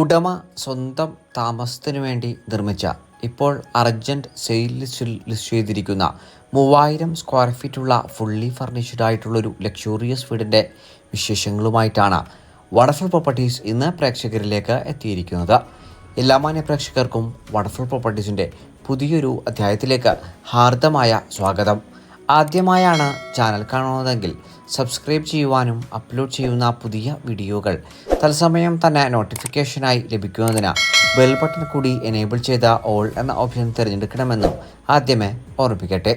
ഉടമ സ്വന്തം താമസത്തിനു വേണ്ടി നിർമ്മിച്ച ഇപ്പോൾ അർജന്റ് സെയിൽ ലിസ്റ്റ് ചെയ്തിരിക്കുന്ന മൂവായിരം സ്ക്വയർ ഫീറ്റുള്ള ഫുള്ളി ഫർണിഷ്ഡ് ആയിട്ടുള്ളൊരു ലക്ഷൂറിയസ് വീടിന്റെ വിശേഷങ്ങളുമായിട്ടാണ് വണ്ടർഫുൾ പ്രോപ്പർട്ടീസ് ഇന്ന് പ്രേക്ഷകരിലേക്ക് എത്തിയിരിക്കുന്നത്. എല്ലാ മാന്യ പ്രേക്ഷകർക്കും വണ്ടർഫുൾ പ്രോപ്പർട്ടീസിന്റെ പുതിയൊരു അധ്യായത്തിലേക്ക് ഹാർദമായ സ്വാഗതം. ആദ്യമായാണ് ചാനൽ കാണുന്നതെങ്കിൽ സബ്സ്ക്രൈബ് ചെയ്യുവാനും അപ്ലോഡ് ചെയ്യുന്ന പുതിയ വീഡിയോകൾ തത്സമയം തന്നെ നോട്ടിഫിക്കേഷനായി ലഭിക്കുന്നതിന് ബെൽ ബട്ടൺ കൂടി എനേബിൾ ചെയ്ത ഓൾ എന്ന ഓപ്ഷൻ തിരഞ്ഞെടുക്കണമെന്നും ആദ്യമേ ഓർമ്മിപ്പിക്കട്ടെ.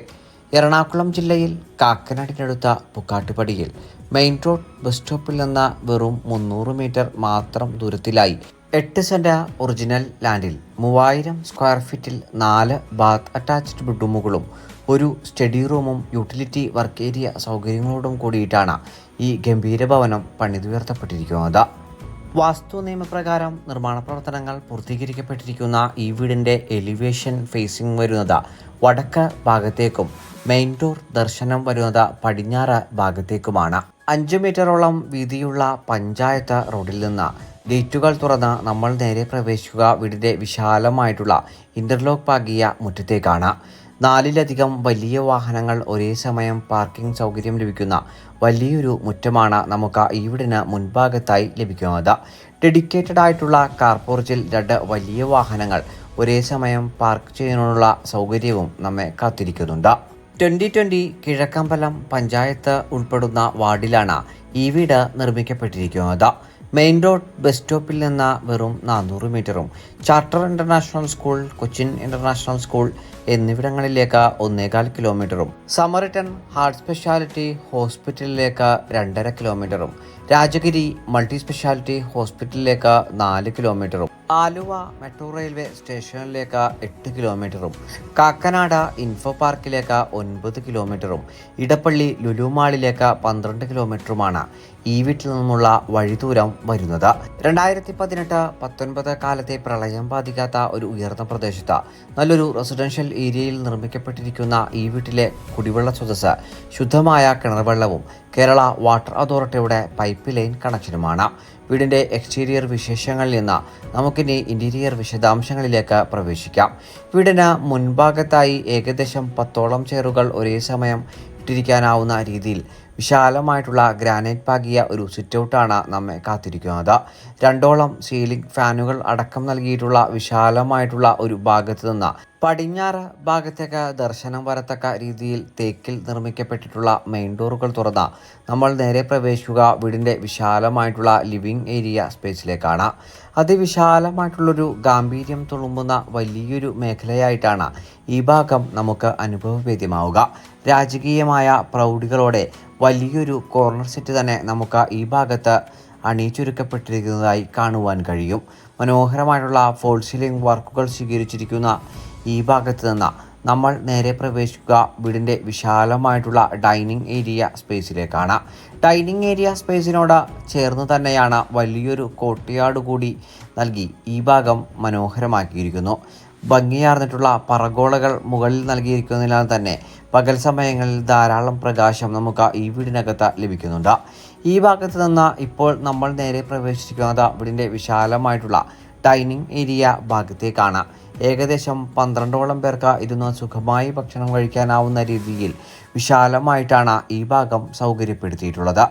എറണാകുളം ജില്ലയിൽ കാക്കനാടിനടുത്ത പുക്കാട്ടുപടിയിൽ മെയിൻ റോഡ് ബസ് സ്റ്റോപ്പിൽ നിന്ന് വെറും മുന്നൂറ് മീറ്റർ മാത്രം ദൂരത്തിലായി എട്ട് സെന്റ ഒറിജിനൽ ലാൻഡിൽ മൂവായിരം സ്ക്വയർ ഫീറ്റിൽ നാല് ബാത്ത് അറ്റാച്ച്ഡ് ബെഡ്റൂമുകളും ഒരു സ്റ്റഡി റൂമും യൂട്ടിലിറ്റി വർക്ക് ഏരിയ സൗകര്യങ്ങളോടും കൂടിയിട്ടാണ് ഈ ഗംഭീര ഭവനം പണിതുയർത്തപ്പെട്ടിരിക്കുന്നത്. വാസ്തു നിയമപ്രകാരം നിർമ്മാണ പ്രവർത്തനങ്ങൾ പൂർത്തീകരിക്കപ്പെട്ടിരിക്കുന്ന ഈ വീടിന്റെ എലിവേഷൻ ഫേസിംഗ് വരുന്നത് വടക്ക് ഭാഗത്തേക്കും മെയിൻ ഡോർ ദർശനം വരുന്നത് പടിഞ്ഞാറ് ഭാഗത്തേക്കുമാണ്. അഞ്ച് മീറ്ററോളം വീതിയുള്ള പഞ്ചായത്ത് റോഡിൽ നിന്ന് ഗേറ്റുകൾ തുറന്ന് നമ്മൾ നേരെ പ്രവേശിക്കുക വീടിന്റെ വിശാലമായിട്ടുള്ള ഇന്റർലോക്ക് പാകിയ മുറ്റത്തേക്കാണ്. നാലിലധികം വലിയ വാഹനങ്ങൾ ഒരേ സമയം പാർക്കിംഗ് സൗകര്യം ലഭിക്കുന്ന വലിയൊരു മുറ്റമാണ് നമുക്ക് ഈ വീടിന് മുൻഭാഗത്തായി ലഭിക്കുന്നത്. ഡെഡിക്കേറ്റഡ് ആയിട്ടുള്ള കാർ പോർച്ചിൽ രണ്ട് വലിയ വാഹനങ്ങൾ ഒരേ സമയം പാർക്ക് ചെയ്യാനുള്ള സൗകര്യവും നമ്മെ കാത്തിരിക്കുന്നുണ്ട്. ട്വന്റി ട്വന്റി കിഴക്കമ്പലം പഞ്ചായത്ത് ഉൾപ്പെടുന്ന വാർഡിലാണ് ഈ വീട് നിർമ്മിക്കപ്പെട്ടിരിക്കുന്നത്. മെയിൻ റോഡ് ബസ് സ്റ്റോപ്പിൽ നിന്ന് വെറും നാനൂറ് മീറ്ററും charter international school Cochin international school എന്നിവിടങ്ങളിലേക്ക് ഒന്നേകാൽ കിലോമീറ്ററും സമറിട്ടൺ ഹാർട്ട് സ്പെഷ്യാലിറ്റി ഹോസ്പിറ്റലിലേക്ക് രണ്ടര കിലോമീറ്ററും രാജഗിരി മൾട്ടി സ്പെഷ്യാലിറ്റി ഹോസ്പിറ്റലിലേക്ക് നാല് കിലോമീറ്ററും ആലുവ മെട്രോ റെയിൽവേ സ്റ്റേഷനിലേക്ക് എട്ട് കിലോമീറ്ററും കാക്കനാട ഇൻഫോ പാർക്കിലേക്ക് ഒൻപത് കിലോമീറ്ററും ഇടപ്പള്ളി ലുലുമാളിലേക്ക് പന്ത്രണ്ട് കിലോമീറ്ററുമാണ് ഈ വീട്ടിൽ നിന്നുമുള്ള വഴിദൂരം വരുന്നത്. രണ്ടായിരത്തി പതിനെട്ട് പത്തൊൻപത് കാലത്തെ പ്രളയം ബാധിക്കാത്ത ഒരു ഉയർന്ന പ്രദേശത്ത് നല്ലൊരു റെസിഡൻഷ്യൽ ഏരിയയിൽ നിർമ്മിക്കപ്പെട്ടിരിക്കുന്ന ഈ വീട്ടിലെ കുടിവെള്ള സ്രോതസ് ശുദ്ധമായ കിണർവെള്ളവും കേരള വാട്ടർ അതോറിറ്റിയുടെ പൈപ്പ് ലൈൻ കണക്ഷനുമാണ്. വീടിന്റെ എക്സ്റ്റീരിയർ വിശേഷങ്ങളിൽ നിന്ന് നമുക്കിനി ഇന്റീരിയർ വിശദാംശങ്ങളിലേക്ക് പ്രവേശിക്കാം. വീടിന് മുൻഭാഗത്തായി ഏകദേശം പത്തോളം ചെയറുകൾ ഒരേ സമയം ഇട്ടിരിക്കാനാവുന്ന രീതിയിൽ വിശാലമായിട്ടുള്ള ഗ്രാനൈറ്റ് പാകിയ ഒരു സിറ്റൗട്ടാണ് നമ്മെ കാത്തിരിക്കുന്നത്. രണ്ടോളം സീലിംഗ് ഫാനുകൾ അടക്കം നൽകിയിട്ടുള്ള വിശാലമായിട്ടുള്ള ഒരു ഭാഗത്ത് നിന്ന് പടിഞ്ഞാറ് ഭാഗത്തേക്ക് ദർശനം വരത്തക്ക രീതിയിൽ തേക്കിൽ നിർമ്മിക്കപ്പെട്ടിട്ടുള്ള മെയിൻ ഡോറുകൾ തുറന്ന നമ്മൾ നേരെ പ്രവേശിക്കുക വീടിന്റെ വിശാലമായിട്ടുള്ള ലിവിംഗ് ഏരിയ സ്പേസിലേക്കാണ് അതിവിശാലമായിട്ടുള്ളൊരു ഗാംഭീര്യം തുളുമ്പുന്ന വലിയൊരു മേഖലയായിട്ടാണ് ഈ ഭാഗം നമുക്ക് അനുഭവവേദ്യമാവുക. രാജകീയമായ പ്രൗഢികളോടെ വലിയൊരു കോർണർ സെറ്റ് തന്നെ നമുക്ക് ഈ ഭാഗത്ത് അണിയിച്ചൊരുക്കപ്പെട്ടിരിക്കുന്നതായി കാണുവാൻ കഴിയും. മനോഹരമായിട്ടുള്ള ഫോൾ സീലിംഗ് വർക്കുകൾ സ്വീകരിച്ചിരിക്കുന്ന ഈ ഭാഗത്ത് നിന്ന് നമ്മൾ നേരെ പ്രവേശിക്കുക. വീടിന്റെ വിശാലമായിട്ടുള്ള ഡൈനിങ് ഏരിയ സ്പേസിലേക്കാണ്. ഡൈനിങ് ഏരിയ സ്പേസിനോട് ചേർന്ന് തന്നെയാണ് വലിയൊരു കോട്ടയാട് കൂടി നൽകി ഈ ഭാഗം മനോഹരമാക്കിയിരിക്കുന്നു. ഭംഗിയാർന്നിട്ടുള്ള പറഗോളകൾ മുകളിൽ നൽകിയിരിക്കുന്നതിനാൽ തന്നെ പകൽ സമയങ്ങളിൽ ധാരാളം പ്രകാശം നമുക്ക് ഈ വീടിനകത്ത് ലഭിക്കുന്നുണ്ട്. ഈ ഭാഗത്ത് നിന്ന് ഇപ്പോൾ നമ്മൾ നേരെ പ്രവേശിക്കുന്നത് വീടിന്റെ വിശാലമായിട്ടുള്ള ഡൈനിങ് ഏരിയ ഭാഗത്തേക്കാണ്. ഏകദേശം പന്ത്രണ്ടോളം പേർക്ക് ഇരുന്ന് സുഖമായി ഭക്ഷണം കഴിക്കാനാവുന്ന രീതിയിൽ വിശാലമായിട്ടാണ് ഈ ഭാഗം സൗകര്യപ്പെടുത്തിയിട്ടുള്ളത്.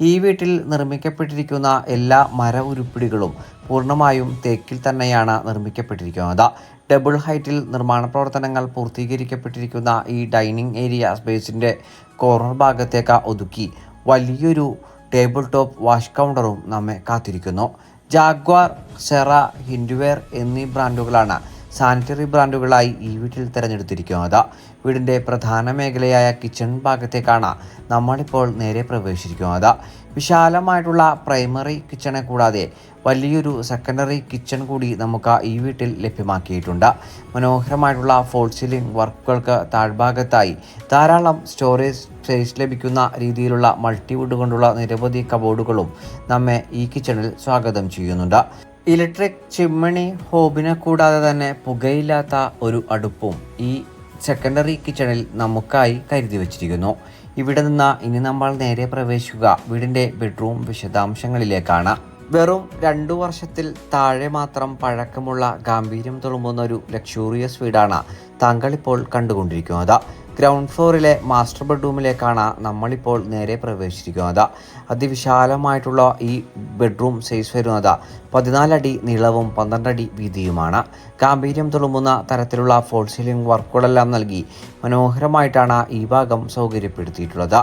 ഈ വീട്ടിൽ നിർമ്മിക്കപ്പെട്ടിരിക്കുന്ന എല്ലാ മര ഉരുപ്പിടികളും പൂർണമായും തേക്കിൽ തന്നെയാണ് നിർമ്മിക്കപ്പെട്ടിരിക്കുന്നത്. ഡബിൾ ഹൈറ്റിൽ നിർമ്മാണ പ്രവർത്തനങ്ങൾ പൂർത്തീകരിക്കപ്പെട്ടിരിക്കുന്ന ഈ ഡൈനിങ് ഏരിയ സ്പേസിന്റെ കോർണർ ഭാഗത്തേക്ക് ഒതുക്കി വലിയൊരു ടേബിൾ ടോപ്പ് വാഷ് കൗണ്ടറും നമ്മെ കാത്തിരിക്കുന്നു. ജാഗ്വാർ സെറ ഹിൻഡുവെയർ എന്നീ ബ്രാൻഡുകളാണ് സാനിറ്ററി ബ്രാൻഡുകളായി ഈ വീട്ടിൽ തിരഞ്ഞെടുത്തിരിക്കുന്നത് വീടിന്റെ പ്രധാന മേഖലയായ കിച്ചൺ ഭാഗത്തേക്കാണ് നമ്മളിപ്പോൾ നേരെ പ്രവേശിച്ചിരിക്കുന്നത്. വിശാലമായിട്ടുള്ള പ്രൈമറി കിച്ചണെ കൂടാതെ വലിയൊരു സെക്കൻഡറി കിച്ചൺ കൂടി നമുക്ക് ഈ വീട്ടിൽ ലഭ്യമാക്കിയിട്ടുണ്ട്. മനോഹരമായിട്ടുള്ള ഫോൾ സീലിംഗ് വർക്കുകൾക്ക് താഴ്ഭാഗത്തായി ധാരാളം സ്റ്റോറേജ് സ്പേസ് ലഭിക്കുന്ന രീതിയിലുള്ള മൾട്ടിവുഡ് കൊണ്ടുള്ള നിരവധി കബോർഡുകളും നമ്മെ ഈ കിച്ചണിൽ സ്വാഗതം ചെയ്യുന്നുണ്ട്. ഇലക്ട്രിക് ചിമ്മണി ഹോബിനെ കൂടാതെ തന്നെ പുകയില്ലാത്ത ഒരു അടുപ്പും ഈ സെക്കൻഡറി കിച്ചണിൽ നമുക്കായി കരുതി വച്ചിരിക്കുന്നു. ഇവിടെ നിന്ന് ഇനി നമ്മൾ നേരെ പ്രവേശിക്കുക. വീടിന്റെ ബെഡ്റൂം വിശദാംശങ്ങളിലേക്കാണ്. വെറും രണ്ടു വർഷത്തിൽ താഴെ മാത്രം പഴക്കമുള്ള ഗാംഭീര്യം തുളുമ്പുന്ന ഒരു ലക്ഷൂറിയസ് വീടാണ് താങ്കൾ ഇപ്പോൾ കണ്ടുകൊണ്ടിരിക്കുന്നത്. ഗ്രൗണ്ട് ഫ്ലോറിലെ മാസ്റ്റർ ബെഡ്റൂമിലേക്കാണ് നമ്മളിപ്പോൾ നേരെ പ്രവേശിച്ചിരിക്കുന്നത്. അതിവിശാലമായിട്ടുള്ള ഈ ബെഡ്റൂം സൈസ് വരുന്നത് പതിനാലടി നീളവും പന്ത്രണ്ടടി വീതിയുമാണ്. ഗാംഭീര്യം തുളുമ്പുന്ന തരത്തിലുള്ള ഫോൾ സീലിംഗ് വർക്കുകളെല്ലാം നൽകി മനോഹരമായിട്ടാണ് ഈ ഭാഗം സൗകര്യപ്പെടുത്തിയിട്ടുള്ളത്.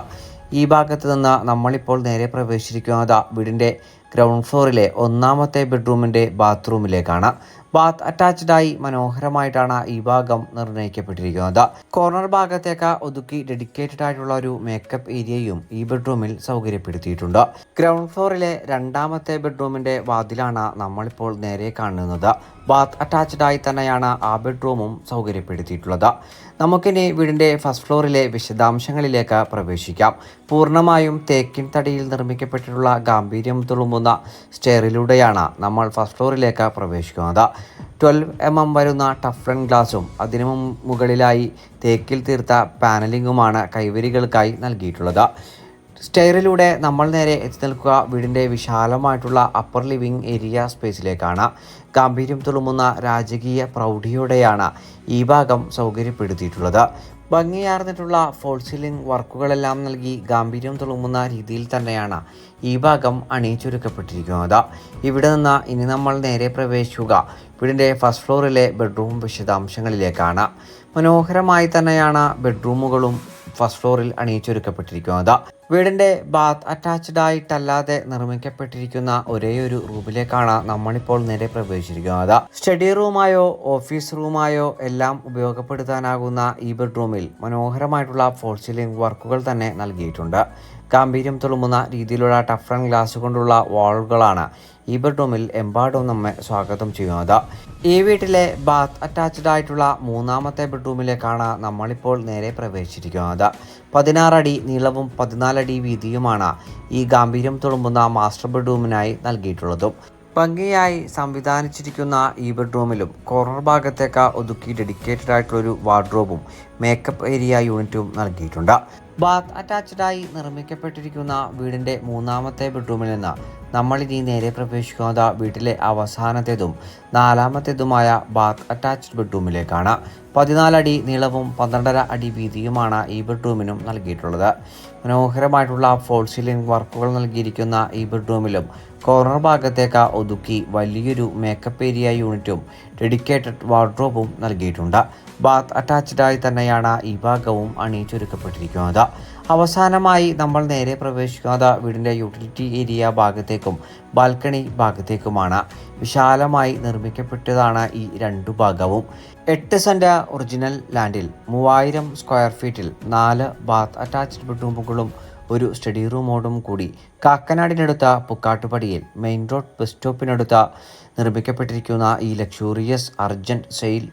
ഈ ഭാഗത്ത് നിന്ന് നമ്മളിപ്പോൾ നേരെ പ്രവേശിച്ചിരിക്കുന്നത് വീടിന്റെ ഗ്രൗണ്ട് ഫ്ലോറിലെ ഒന്നാമത്തെ ബെഡ്റൂമിന്റെ ബാത്റൂമിലേക്കാണ് ബാത്ത് അറ്റാച്ച്ഡായി മനോഹരമായിട്ടാണ് ഈ ഭാഗം നിർണയിക്കപ്പെട്ടിരിക്കുന്നത്. കോർണർ ഭാഗത്തേക്ക് ഒതുക്കി ഡെഡിക്കേറ്റഡ് ആയിട്ടുള്ള ഒരു മേക്കപ്പ് ഏരിയയും ഈ ബെഡ്റൂമിൽ സൗകര്യപ്പെടുത്തിയിട്ടുണ്ട്. ഗ്രൗണ്ട് ഫ്ലോറിലെ രണ്ടാമത്തെ ബെഡ്റൂമിന്റെ വാതിലാണ് നമ്മളിപ്പോൾ നേരെ കാണുന്നത്. ബാത്ത് അറ്റാച്ച്ഡ് ആയി തന്നെയാണ് ആ ബെഡ്റൂമും സൗകര്യപ്പെടുത്തിയിട്ടുള്ളത്. നമുക്കിനി വീടിന്റെ ഫസ്റ്റ് ഫ്ലോറിലെ വിശദാംശങ്ങളിലേക്ക് പ്രവേശിക്കാം. പൂർണമായും തേക്കിൻ തടിയിൽ നിർമ്മിക്കപ്പെട്ടിട്ടുള്ള ഗാംഭീര്യം തുളുമ്പുന്ന സ്റ്റെയറിലൂടെയാണ് നമ്മൾ ഫസ്റ്റ് ഫ്ലോറിലേക്ക് പ്രവേശിക്കുന്നത്. ട്വൽവ് എം എം വരുന്ന ടഫ്രൺ ഗ്ലാസും അതിനു മുകളിലായി തേക്കിൽ തീർത്ത പാനലിങ്ങുമാണ് കൈവരികൾക്കായി നൽകിയിട്ടുള്ളത്. സ്റ്റെയറിലൂടെ നമ്മൾ നേരെ എത്തി നിൽക്കുക. വീടിന്റെ വിശാലമായിട്ടുള്ള അപ്പർ ലിവിംഗ് ഏരിയ സ്പേസിലേക്കാണ് ഗാംഭീര്യം തുളുമുന്ന രാജകീയ പ്രൗഢിയോടെയാണ് ഈ ഭാഗം സൗകര്യപ്പെടുത്തിയിട്ടുള്ളത്. ഭംഗിയാർന്നിട്ടുള്ള ഫോൾ സീലിംഗ് വർക്കുകളെല്ലാം നൽകി ഗാംഭീര്യം തുളുമ്പുന്ന രീതിയിൽ തന്നെയാണ് ഈ ഭാഗം അണിയിച്ചൊരുക്കപ്പെട്ടിരിക്കുന്നത്. ഇവിടെ നിന്ന് ഇനി നമ്മൾ നേരെ പ്രവേശിക്കുക. വീടിന്റെ ഫസ്റ്റ് ഫ്ലോറിലെ ബെഡ്റൂം വിശദാംശങ്ങളിലേക്കാണ്. മനോഹരമായി തന്നെയാണ് ബെഡ്റൂമുകളും ഫസ്റ്റ് ഫ്ലോറിൽ അണിയിച്ചൊരുക്കപ്പെട്ടിരിക്കുന്നത് വീടിന്റെ ബാത്ത് അറ്റാച്ച്ഡ് ആയിട്ടല്ലാതെ നിർമ്മിക്കപ്പെട്ടിരിക്കുന്ന ഒരേ ഒരു റൂമിലേക്കാണ് നമ്മളിപ്പോൾ നേരെ പ്രവേശിച്ചിരിക്കുന്നത്. സ്റ്റഡി റൂമായോ ഓഫീസ് റൂമായോ എല്ലാം ഉപയോഗപ്പെടുത്താനാകുന്ന ഈ ബെഡ്റൂമിൽ മനോഹരമായിട്ടുള്ള ഫോൾ സീലിംഗ് വർക്കുകൾ തന്നെ നൽകിയിട്ടുണ്ട്. ഗാംഭീര്യം തുളുമ്പുന്ന രീതിയിലുള്ള ടഫ്രൺ ഗ്ലാസ് കൊണ്ടുള്ള വാളുകളാണ് ഈ ബെഡ്റൂമിൽ എമ്പാടും നമ്മെ സ്വാഗതം ചെയ്യുന്നത്. ഈ വീട്ടിലെ ബാത്ത് അറ്റാച്ച്ഡ് ആയിട്ടുള്ള മൂന്നാമത്തെ ബെഡ്റൂമിലേക്കാണ് നമ്മളിപ്പോൾ നേരെ പ്രവേശിച്ചിരിക്കുന്നത്. പതിനാറടി നീളവും പതിനാലടി വീതിയുമാണ് ഈ ഗാംഭീര്യം തുളുമ്പുന്ന മാസ്റ്റർ ബെഡ്റൂമിനായി നൽകിയിട്ടുള്ളതും. ഭംഗിയായി സംവിധാനിച്ചിരിക്കുന്ന ഈ ബെഡ്റൂമിലും കോർണർ ഭാഗത്തേക്ക് ഒതുക്കി ഡെഡിക്കേറ്റഡ് ആയിട്ടുള്ളൊരു വാർഡ്രോബും മേക്കപ്പ് ഏരിയ യൂണിറ്റും നൽകിയിട്ടുണ്ട്. ബാത്ത് അറ്റാച്ച്ഡായി നിർമ്മിക്കപ്പെട്ടിരിക്കുന്ന വീടിന്റെ മൂന്നാമത്തെ ബെഡ്റൂമിൽ നിന്ന് നമ്മളിനി നേരെ പ്രവേശിക്കുന്നത് വീട്ടിലെ അവസാനത്തേതും നാലാമത്തേതുമായ ബാത്ത് അറ്റാച്ച്ഡ് ബെഡ്റൂമിലേക്കാണ്. പതിനാലടി നീളവും പന്ത്രണ്ടര അടി വീതിയുമാണ് ഈ ബെഡ്റൂമിനും നൽകിയിട്ടുള്ളത്. മനോഹരമായിട്ടുള്ള ഫോൾ സീലിംഗ് വർക്കുകൾ നൽകിയിരിക്കുന്ന ഈ ബെഡ്റൂമിലും കോർണർ ഭാഗത്തേക്ക് ഒതുക്കി വലിയൊരു മേക്കപ്പ് ഏരിയ യൂണിറ്റും ഡെഡിക്കേറ്റഡ് വാർഡ്രോബും നൽകിയിട്ടുണ്ട്. ബാത്ത് അറ്റാച്ച്ഡായി തന്നെയാണ് ഈ ഭാഗവും അണിയിച്ചൊരുക്കപ്പെട്ടിരിക്കുന്നത്. അവസാനമായി നമ്മൾ നേരെ പ്രവേശിക്കുന്നത് വീടിന്റെ യൂട്ടിലിറ്റി ഏരിയ ഭാഗത്തേക്കും ബാൽക്കണി ഭാഗത്തേക്കുമാണ്. വിശാലമായി നിർമ്മിക്കപ്പെട്ടതാണ് ഈ രണ്ടു ഭാഗവും. എട്ട് സെന്റ് ഒറിജിനൽ ലാൻഡിൽ മൂവായിരം സ്ക്വയർ ഫീറ്റിൽ നാല് ബാത്ത് അറ്റാച്ച്ഡ് ബെഡ്റൂമുകളും ഒരു സ്റ്റഡി റൂമോടും കൂടി. കാക്കനാടിനടുത്ത പുക്കാട്ടുപടിയിൽ മെയിൻ റോഡ് ബസ് സ്റ്റോപ്പിനടുത്ത നിർമ്മിക്കപ്പെട്ടിരിക്കുന്ന ഈ ലക്ഷൂറിയസ് അർജന്റ് സെയിൽ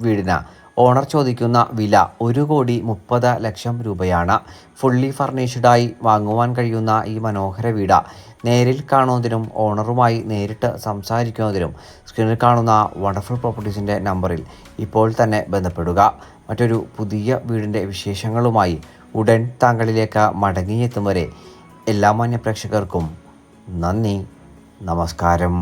വീടിന് ഓണർ ചോദിക്കുന്ന വില ഒരു കോടി മുപ്പത് ലക്ഷം രൂപയാണ്. ഫുള്ളി ഫർണിഷ്ഡായി വാങ്ങുവാൻ കഴിയുന്ന ഈ മനോഹര വീട് നേരിൽ കാണുന്നതിനും ഓണറുമായി നേരിട്ട് സംസാരിക്കുന്നതിനും സ്ക്രീനിൽ കാണുന്ന വണ്ടർഫുൾ പ്രോപ്പർട്ടീസിന്റെ നമ്പറിൽ ഇപ്പോൾ തന്നെ ബന്ധപ്പെടുക. മറ്റൊരു പുതിയ വീടിന്റെ വിശേഷങ്ങളുമായി ഉടൻ താങ്കളിലേക്ക് മടങ്ങിയെത്തും വരെ എല്ലാ മാന്യ പ്രേക്ഷകർക്കും നന്ദി നമസ്കാരം.